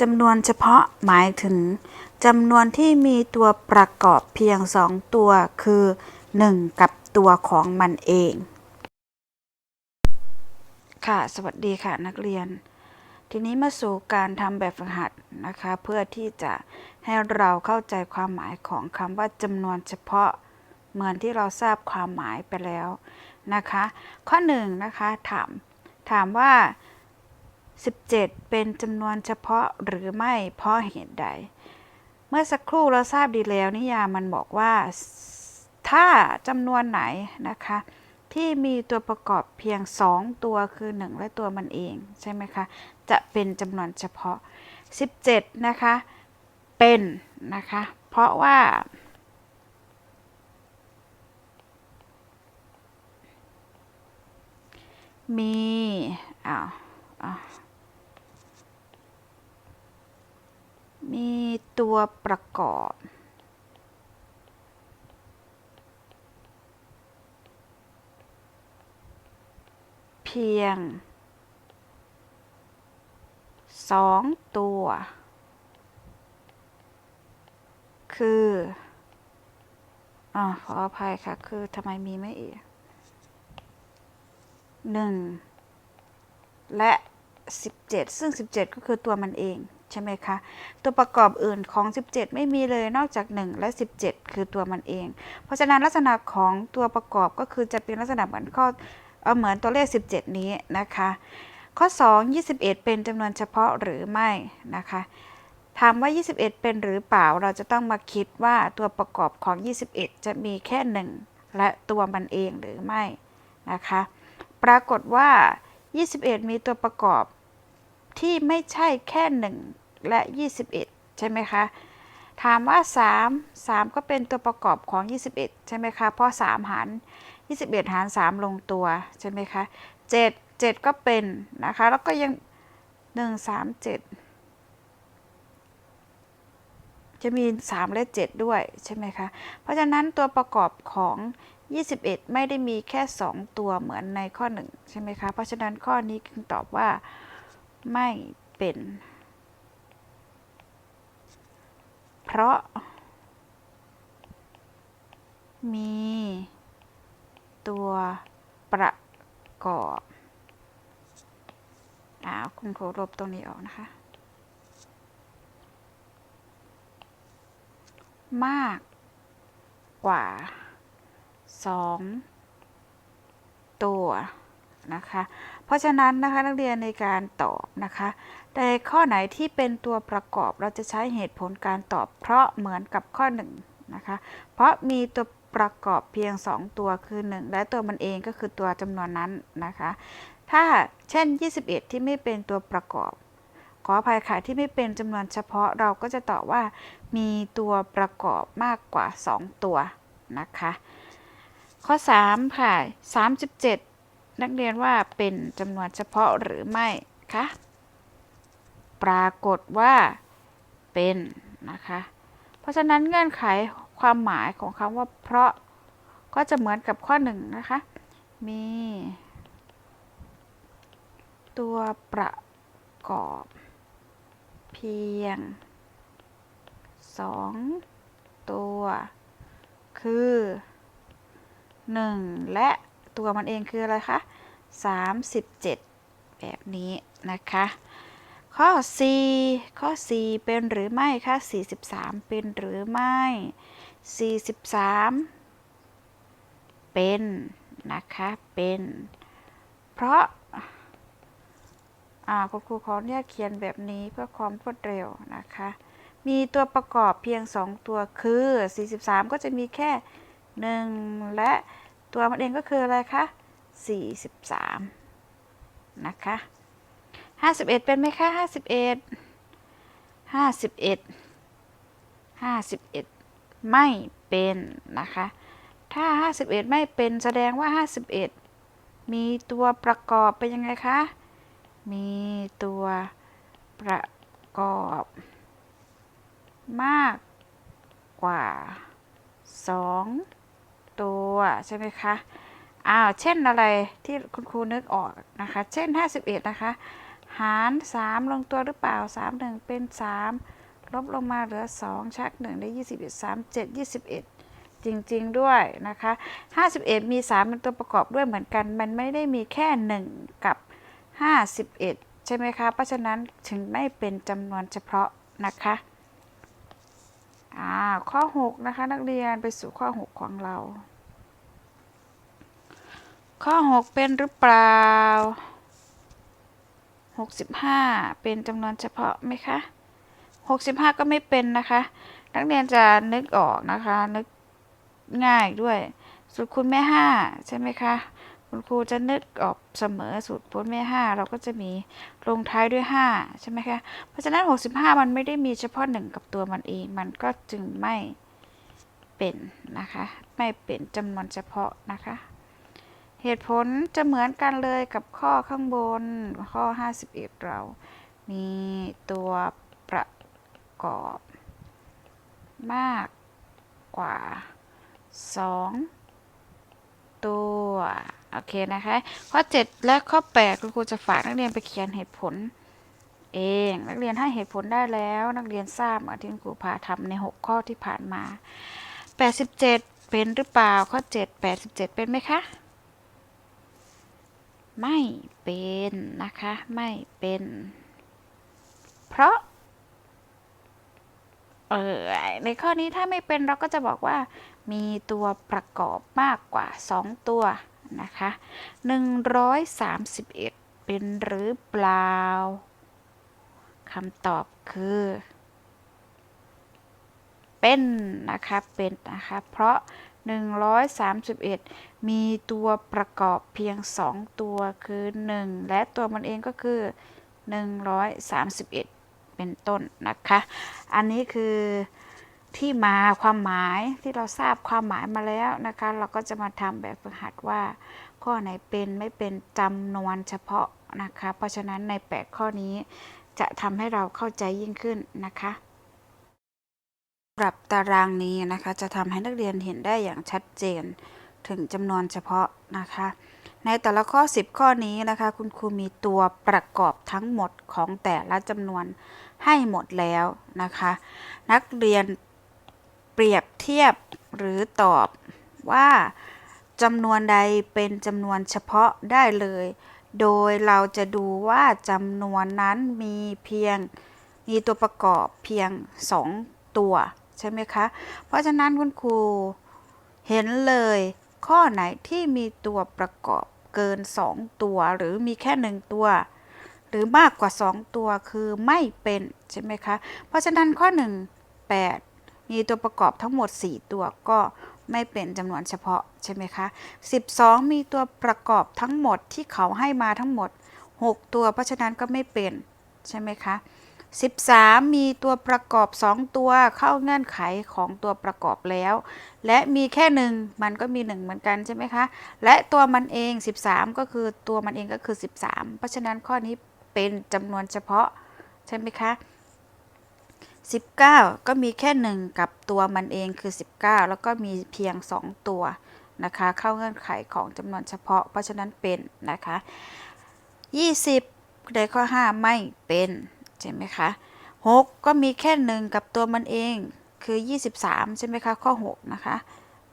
จำนวนเฉพาะหมายถึงจำนวนที่มีตัวประกอบเพียงสองตัวคือ 1 กับตัวของมันเอง ค่ะ สวัสดีค่ะนักเรียน ทีนี้มาสู่การทำแบบฝึกหัดนะคะ เพื่อที่จะให้เราเข้าใจความหมายของคำว่าจำนวนเฉพาะเหมือนที่เราทราบความหมายไปแล้วนะคะ ข้อ1นงนะคะถามถามว่า 17 เป็นจำนวนเฉพาะหรือไม่เพราะเหตุใด เมื่อสักครู่เราทราบดีแล้วนิยามมันบอกว่า ถ้าจำนวนไหนนะคะ ที่มีตัวประกอบเพียง 2 ตัวคือ 1 และตัวมันเองใช่ไหมคะจะเป็นจำนวนเฉพาะ 17 นะคะ เป็นนะคะ เพราะว่ามีอ้าวอ้าวมี ตัวประกอบ เพียงสองตัว คืออ่าขออภัยค่ะ คือทำไมมีไม่อีกหนึ่งและ 17 ซึ่ง 17 ก็คือตัวมันเอง ใช่ไหมคะ ตัวประกอบอื่นของ 17 ไม่มีเลยนอกจาก 1 และ 17 คือตัวมันเอง เพราะฉะนั้นลักษณะของตัวประกอบก็คือจะเป็นลักษณะเหมือนข้อเหมือนตัวเลข 17 นี้นะคะ ข้อ 2 21 เป็นจำนวนเฉพาะหรือไม่นะคะถามว่า 21 เป็นหรือเปล่า เราจะต้องมาคิดว่าตัวประกอบของ 21 จะมีแค่ 1 และตัวมันเองหรือไม่นะคะ ปรากฏว่า 21 มีตัวประกอบที่ไม่ใช่แค่ 1 และ 21 ใช่ไหมคะ ถามว่า 3 3 ก็เป็นตัวประกอบของ 21 ใช่ไหมคะ เพราะ 3 หาร 21 หาร 3 ลงตัว ใช่ไหมคะ 7 7 ก็เป็นนะคะ แล้วก็ยัง 1 3 7 จะมี 3 และ 7 ด้วย ใช่ไหมคะ เพราะฉะนั้นตัวประกอบของ21 ไม่ได้มีแค่ 2 ตัวเหมือนในข้อ 1 ใช่ไหมคะ เพราะฉะนั้นข้อนี้จึงตอบว่าไม่เป็น เพ ราะ มี ตัวประกอบอ้าวคุณครูลบตรงนี้ออกนะคะ มากกว่า2ตัว นะคะ เพราะฉะนั้นนะคะนักเรียนในการตอบนะคะในข้อไหนที่เป็นตัวประกอบเราจะใช้เหตุผลการตอบเพราะเหมือนกับข้อ1นงนะคะเพราะมีตัวประกอบเพียง 2 ตัวคือ 1 และตัวมันเองก็คือตัวจำนวนนั้นนะคะ ถ้าเช่น 21 ที่ไม่เป็นตัวประกอบ ขออภัยค่ะที่ไม่เป็นจำนวนเฉพาะเราก็จะตอบว่า มีตัวประกอบมากกว่า 2 ตัวนะคะ ข้อ 3 ค่ะ 37 นักเรียนว่าเป็นจำนวนเฉพาะหรือไม่คะ ปรากฏว่าเป็นนะคะ เพราะฉะนั้นเงื่อนไขความหมายของคำว่าเพราะก็จะเหมือนกับข้อ1นะคะ มี ตัวประกอบ เพียง 2 ตัว คือ 1 และ ตัวมันเองคืออะไรคะ37 แบบนี้นะคะ ข้อ4ข้อ4เป็นหรือไม่คะ43 เป็นหรือไม่ 43 เป็นนะคะ เป็น เพราะคุณครูขออนุญาตเขียนแบบนี้เพื่อความรวดเร็วนะคะ มีตัวประกอบเพียง 2 ตัวคือ 43 ก็จะมีแค่ 1 และ ตัวมันเองก็คืออะไรคะ 43 นะคะ 51 เป็นไหมคะ 51 51 51 ไม่เป็นนะคะ ถ้า 51 ไม่เป็นแสดงว่า 51 มีตัวประกอบเป็นยังไงคะ มีตัวประกอบมากกว่า 2 ตัวใช่ไหมคะอ้าวเช่นอะไรที่คุณครูนึกออกนะคะ เช่น 51 นะคะ หาร 3 ลงตัวหรือเปล่า 3 1 เป็น 3 ลบลงมาเหลือ 2 ชัก 1 ได้ 21 3 7 21 จริง ๆ ด้วยนะคะ 51 มี 3 เป็นตัวประกอบด้วยเหมือนกัน มันไม่ได้มีแค่ 1 กับ 51 ใช่ไหมคะ เพราะฉะนั้นถึงไม่เป็นจำนวนเฉพาะนะคะ อ่าข้อ 6 นะคะ นักเรียนไปสู่ข้อ 6 ของเรา ข้อ 6 เป็นหรือเปล่า 65 เป็นจำนวนเฉพาะไหมคะ 65 ก็ไม่เป็นนะคะ นักเรียนจะนึกออกนะคะ นึกง่ายด้วยสูตรคูณแม่ 5 ใช่ไหมคะ คุณครูจะนึกออกเสมอสูตรคูณแม่5เราก็จะมีลงท้ายด้วย5ใช่ไหมคะ เพราะฉะนั้น65มันไม่ได้มีเฉพาะ1กับตัวมันเอง มันก็จึงไม่เป็นนะคะ ไม่เป็นจำนวนเฉพาะนะคะ เหตุผลจะเหมือนกันเลยกับข้อข้างบนข้อ 51 เรา มีตัวประกอบมากกว่า 2 ตัว โอเคนะคะ ข้อ 7 และข้อ 8 คุณครูจะฝากนักเรียนไปเขียนเหตุผล เอง นักเรียนให้เหตุผลได้แล้ว นักเรียนทราบเหมือนที่คุณครูพาทำใน 6 ข้อที่ผ่านมา 87 เป็นหรือเปล่า ข้อ 7 87 เป็นไหมคะ ไม่เป็นนะคะ ไม่เป็น เพราะ เออ ในข้อนี้ถ้าไม่เป็นเราก็จะบอกว่ามีตัวประกอบมากกว่า 2 ตัว นะคะ131 เป็นหรือเปล่าคำตอบคือ เป็นนะคะเป็นนะคะเพราะ 131 มีตัวประกอบเพียง 2 ตัวคือ 1 และตัวมันเองก็คือ 131 เป็นต้นนะคะ อันนี้คือ ที่มาความหมายที่เราทราบความหมายมาแล้วนะคะ เราก็จะมาทำแบบฝึกหัดว่า ข้อไหนเป็นไม่เป็นจำนวนเฉพาะนะคะ เพราะฉะนั้นใน 8 ข้อนี้จะทำให้เราเข้าใจยิ่งขึ้นนะคะสำหรับตารางนี้นะคะ จะทำให้นักเรียนเห็นได้อย่างชัดเจนถึงจำนวนเฉพาะนะคะ ในแต่ละข้อ 10 ข้อนี้นะคะ คุณครูมีตัวประกอบทั้งหมดของแต่ละจำนวนให้หมดแล้วนะคะ นักเรียน เปรียบเทียบหรือตอบว่าจำนวนใดเป็นจำนวนเฉพาะได้เลย โดยเราจะดูว่าจำนวนนั้นมีเพียงมีตัวประกอบเพียง 2 ตัว ใช่ไหมคะ เพราะฉะนั้นคุณครูเห็นเลยข้อไหนที่มีตัวประกอบเกิน 2 ตัว หรือมีแค่ 1 ตัว หรือมากกว่า 2 ตัวคือไม่เป็น ใช่ไหมคะ เพราะฉะนั้นข้อ 1 8 มีตัวประกอบทั้งหมด 4 ตัวก็ไม่เป็นจำนวนเฉพาะใช่ไหมคะ 12 มีตัวประกอบทั้งหมดที่เขาให้มาทั้งหมด 6 ตัว เพราะฉะนั้นก็ไม่เป็นใช่ไหมคะ 13 มีตัวประกอบ 2 ตัวเข้าเงื่อนไขของตัวประกอบแล้ว และมีแค่หนึ่งมันก็มี 1 เหมือนกันใช่ไหมคะ และตัวมันเอง 13 ก็คือตัวมันเองก็คือ 13 เพราะฉะนั้นข้อนี้เป็นจำนวนเฉพาะใช่ไหมคะ 19 ก็มีแค่ 1 กับตัวมันเองคือ 19 แล้วก็มีเพียง 2 ตัวนะคะ เข้าเงื่อนไขของจำนวนเฉพาะ เพราะฉะนั้นเป็นนะคะ 20 ในข้อ 5 ไม่เป็นใช่ไหมคะ6ก็มีแค่ 1 กับตัวมันเองคือ 23 ใช่ไหมคะ ข้อ 6 นะคะ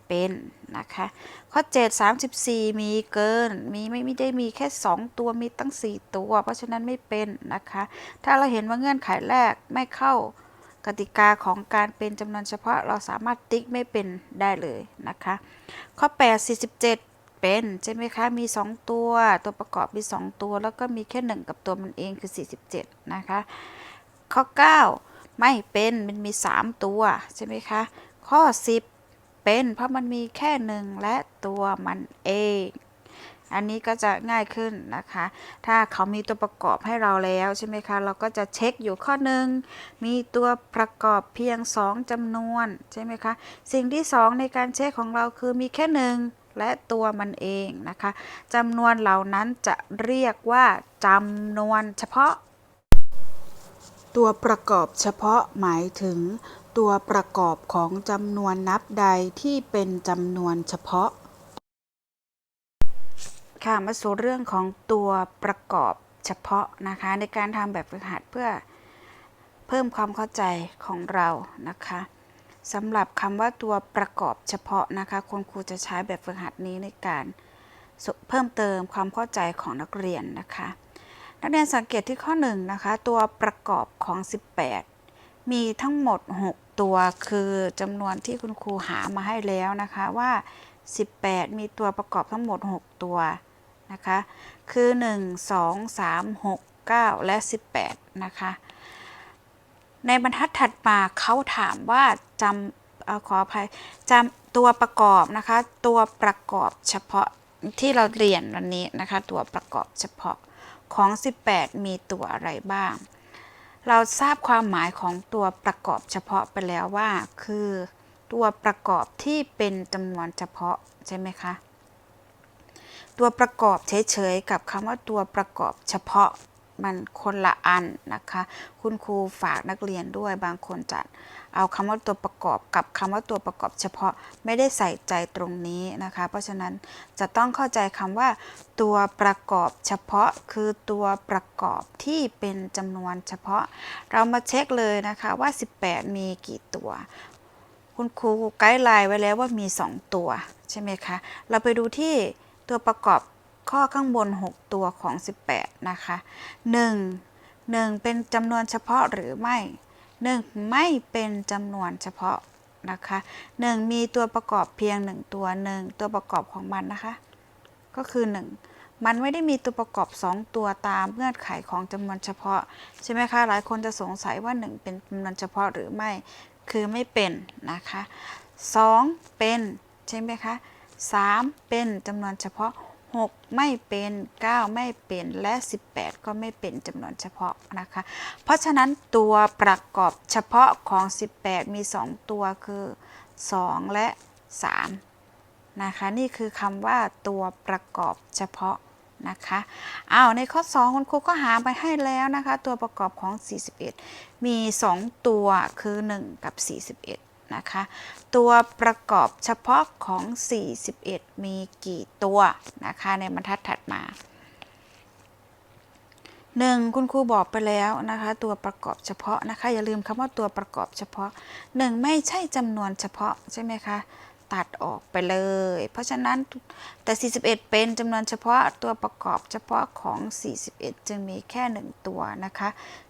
เป็นนะคะ ข้อ 7 34 มีเกิน มีไม่ไม่ได้มีแค่ 2 ตัว มีตั้ง 4 ตัว เพราะฉะนั้นไม่เป็นนะคะ ถ้าเราเห็นว่าเงื่อนไขแรกไม่เข้า กติกาของการเป็นจำนวนเฉพาะเราสามารถติ๊กไม่เป็นได้เลยนะคะ ข้อ 8 47 เป็น ใช่ไหมคะ มี 2 ตัว ตัวประกอบมี 2 ตัว แล้วก็มีแค่ 1 กับตัวมันเองคือ 47 นะคะ ข้อ 9 ไม่เป็นมันมี 3 ตัว ใช่ไหมคะ ข้อ 10 เป็นเพราะมันมีแค่ 1 และตัวมันเอง อันนี้ก็จะง่ายขึ้นนะคะ ถ้าเขามีตัวประกอบให้เราแล้วใช่ไหมคะ เราก็จะเช็คอยู่ข้อหนึ่งมีตัวประกอบเพียง 2จำนวนใช่ไหมคะ สิ่งที่ 2 ในการเช็คของเราคือมีแค่หนึ่งและตัวมันเองนะคะจำนวนเหล่านั้นจะเรียกว่าจำนวนเฉพาะ ตัวประกอบเฉพาะหมายถึง ตัวประกอบของจำนวนนับใดที่เป็นจำนวนเฉพาะ ค่ะมาสู่เรื่องของตัวประกอบเฉพาะนะคะ ในการทำแบบฝึกหัดเพื่อเพิ่มความเข้าใจของเรานะคะสำหรับคำว่าตัวประกอบเฉพาะนะคะคุณครูจะใช้แบบฝึกหัดนี้ในการเพิ่มเติมความเข้าใจของนักเรียนนะคะ นักเรียนสังเกตที่ข้อ1นะคะตัวประกอบของ 18 มีทั้งหมด 6 ตัวคือจำนวนที่คุณครูหามาให้แล้วนะคะว่า 18 มีตัวประกอบทั้งหมด 6 ตัว นะคะ คือ 1 2 3 6 9 และ 18 นะคะ ในบรรทัดถัดมาเขาถามว่าจำอขออภัยจำตัวประกอบนะคะ ตัวประกอบเฉพาะที่เราเรียนวันนี้นะคะ ตัวประกอบเฉพาะของ 18 มีตัวอะไรบ้าง เราทราบความหมายของตัวประกอบเฉพาะไปแล้วว่า คือตัวประกอบที่เป็นจำนวนเฉพาะใช่ไหมคะ ตัวประกอบเฉยๆ กับคำว่าตัวประกอบเฉพาะมันคนละอันนะคะ คุณครูฝากนักเรียนด้วยบางคนจะเอาคำว่าตัวประกอบกับคำว่าตัวประกอบเฉพาะไม่ได้ใส่ใจตรงนี้นะคะ เพราะฉะนั้นจะต้องเข้าใจคำว่า ตัวประกอบเฉพาะคือตัวประกอบที่เป็นจำนวนเฉพาะ เรามาเช็คเลยนะคะว่า 18 มีกี่ตัว คุณครูไกด์ไลน์ไว้แล้วว่ามี 2 ตัวใช่ไหมคะ เราไปดูที่ ตัวประกอบข้อข้างบน 6 ตัวของ 18 นะคะ 1 1 เป็นจำนวนเฉพาะหรือไม่ 1 ไม่เป็นจำนวนเฉพาะนะคะ 1 มีตัวประกอบเพียง 1 ตัว 1 ตัวประกอบของมันนะคะ ก็คือ 1 มันไม่ได้มีตัวประกอบ 2 ตัวตามเงื่อนไขของจำนวนเฉพาะ ใช่ไหมคะ หลายคนจะสงสัยว่า 1 เป็นจำนวนเฉพาะหรือไม่ คือไม่เป็นนะคะ 2 เป็นใช่ไหมคะ 3 เป็นจำนวนเฉพาะ 6 ไม่เป็น 9 ไม่เป็น และ 18 ก็ไม่เป็นจำนวนเฉพาะนะคะ เพราะฉะนั้นตัวประกอบเฉพาะของ 18 มี 2 ตัวคือ 2 และ 3 นะคะ นี่คือคำว่าตัวประกอบเฉพาะนะคะอ้าวในข้อ 2 คุณครูก็หาไปให้แล้วนะคะ ตัวประกอบของ 41 มี 2 ตัวคือ 1 กับ 41 นะคะ ตัวประกอบเฉพาะของ 41 มีกี่ตัวนะคะในบรรทัดถัดมาหนึ่งคุณครูบอกไปแล้วนะคะ ตัวประกอบเฉพาะนะคะ อย่าลืมคำว่าตัวประกอบเฉพาะหนึ่งไม่ใช่จำนวนเฉพาะใช่ไหมคะตัดออกไปเลย เพราะฉะนั้นแต่ 41 เป็นจำนวนเฉพาะตัวประกอบเฉพาะของ 41 จึงมีแค่ 1 ตัวนะคะ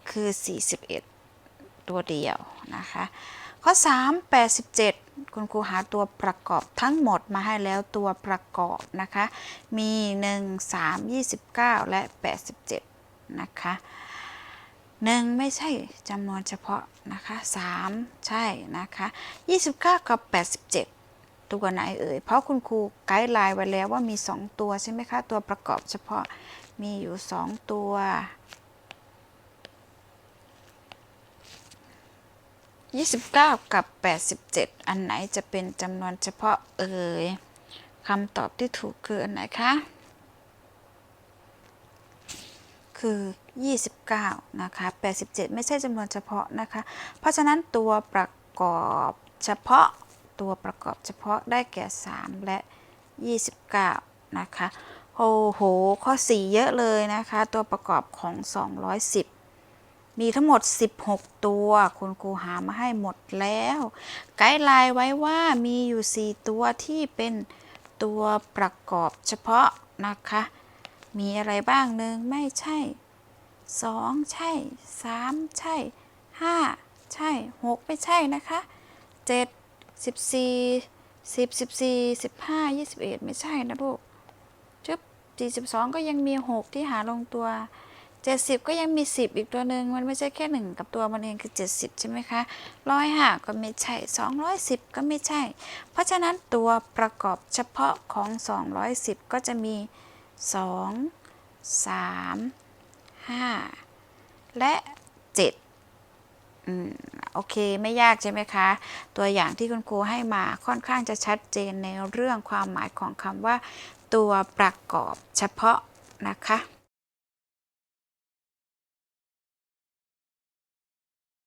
คือ 41 ตัวเดียวนะคะ ข้อ 3 87 คุณครูหาตัวประกอบทั้งหมดมาให้แล้วตัวประกอบนะคะ มี 1 3 29 และ 87 นะคะหนึ่งไม่ใช่จำนวนเฉพาะนะคะสามใช่นะคะ 29 กับ 87ตัวไหนเอ่ย เพราะคุณครูไกด์ไลน์ไว้แล้วว่ามี 2 ตัวใช่ไหมคะ ตัวประกอบเฉพาะมีอยู่ 2 ตัว 29 กับ 87 อันไหนจะเป็นจำนวนเฉพาะเอ่ยคำตอบที่ถูกคืออันไหนคะ คือ 29 นะคะ 87 ไม่ใช่จำนวนเฉพาะนะคะ เพราะฉะนั้นตัวประกอบเฉพาะตัวประกอบเฉพาะได้แก่ 3 และ 29 นะคะ โอ้โห ข้อ 4 เยอะเลยนะคะ ตัวประกอบของ 210 มีทั้งหมด 16 ตัว คุณครูหามาให้หมดแล้ว ไกด์ไลน์ไว้ว่ามีอยู่ 4 ตัวที่เป็นตัวประกอบเฉพาะนะคะ มีอะไรบ้างหนึ่งไม่ใช่ 2 ใช่ 3 ใช่ 5 ใช่ 6 ไม่ใช่นะคะ 7 14 10 14 15 21 ไม่ใช่นะลูกจุ๊บ42 ก็ยังมี 6 ที่หาลงตัว 70ก็ยังมี10อีกตัวหนึ่งมันไม่ใช่แค่1กับตัวมันเองคือ70ใช่ไหมคะ105ก็ไม่ใช่210ก็ไม่ใช่ เพราะฉะนั้นตัวประกอบเฉพาะของ210ก็จะมี2 3 5และ7อืมโอเคไม่ยากใช่ไหมคะ ตัวอย่างที่คุณครูให้มาค่อนข้างจะชัดเจนในเรื่องความหมายของคำว่า ตัวประกอบเฉพาะนะคะ